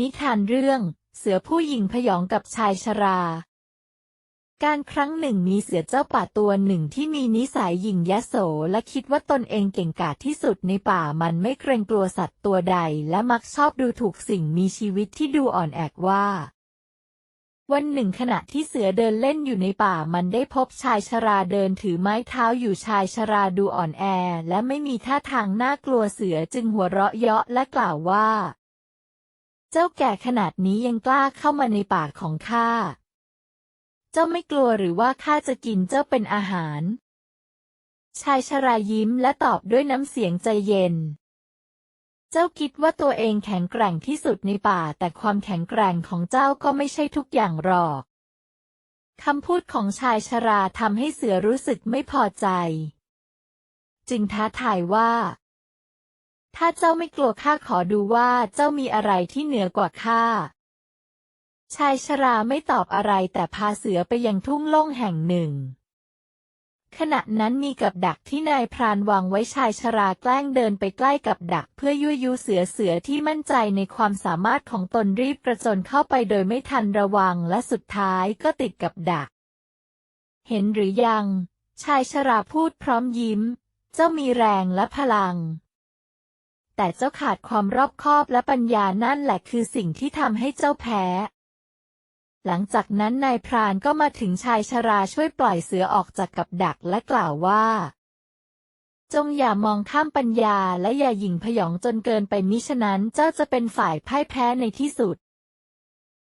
นิทานเรื่อง เสือผู้หญิงพยองกับชายชรา การครั้งหนึ่งมีเสือเจ้าป่าตัวหนึ่งที่มีนิสัยหยิ่งยโสและคิดว่าตนเองเก่งกาจที่สุดในป่ามันไม่เกรงกลัวสัตว์ตัวใด และมักชอบดูถูกสิ่งมีชีวิตที่ดูอ่อนแอว่า วันหนึ่งขณะที่เสือเดินเล่นอยู่ในป่ามันได้พบชายชราเดินถือไม้เท้าอยู่ชายชราดูอ่อนแอ และไม่มีท่าทางน่ากลัวเสือจึงหัวเราะเยาะและกล่าวว่า เจ้าแก่ขนาดนี้ยังกล้าเข้ามาในป่าของข้า เจ้าไม่กลัวหรือว่าข้าจะกินเจ้าเป็นอาหาร ชายชรายิ้มและตอบด้วยน้ำเสียงใจเย็น เจ้าคิดว่าตัวเองแข็งแกร่งที่สุดในป่า แต่ความแข็งแกร่งของเจ้าก็ไม่ใช่ทุกอย่างหรอก คำพูดของชายชราทำให้เสือรู้สึกไม่พอใจ จึงท้าทายว่า ถ้าเจ้าไม่กลัวข้าขอดูว่าเจ้ามีอะไรที่เหนือกว่าข้า ชายชราไม่ตอบอะไรแต่พาเสือไปยังทุ่งโล่งแห่งหนึ่ง ขณะนั้นมีกับดักที่นายพรานวางไว้ชายชราแกล้งเดินไปใกล้กับดัก เพื่อยั่วยุเสือเสือที่มั่นใจในความสามารถของตนรีบกระโจนเข้าไปโดยไม่ทันระวังและสุดท้ายก็ติดกับดัก เห็นหรือยัง ชายชราพูดพร้อมยิ้ม เจ้ามีแรงและพลัง แต่เจ้าขาดความรอบคอบและปัญญานั่นแหละคือสิ่งที่ทำให้เจ้าแพ้ หลังจากนั้นนายพรานก็มาถึงชายชราช่วยปล่อยเสือออกจากกับดักและกล่าวว่า จงอย่ามองข้ามปัญญาและอย่าหยิ่งพยองจนเกินไปมิฉะนั้นเจ้าจะเป็นฝ่ายพ่ายแพ้ในที่สุด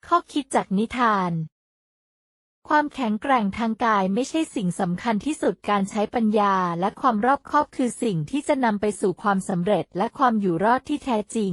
ข้อคิดจากนิทาน ความแข็งแกร่งทางกายไม่ใช่สิ่งสำคัญที่สุดการใช้ปัญญาและความรอบคอบคือสิ่งที่จะนำไปสู่ความสำเร็จและความอยู่รอดที่แท้จริง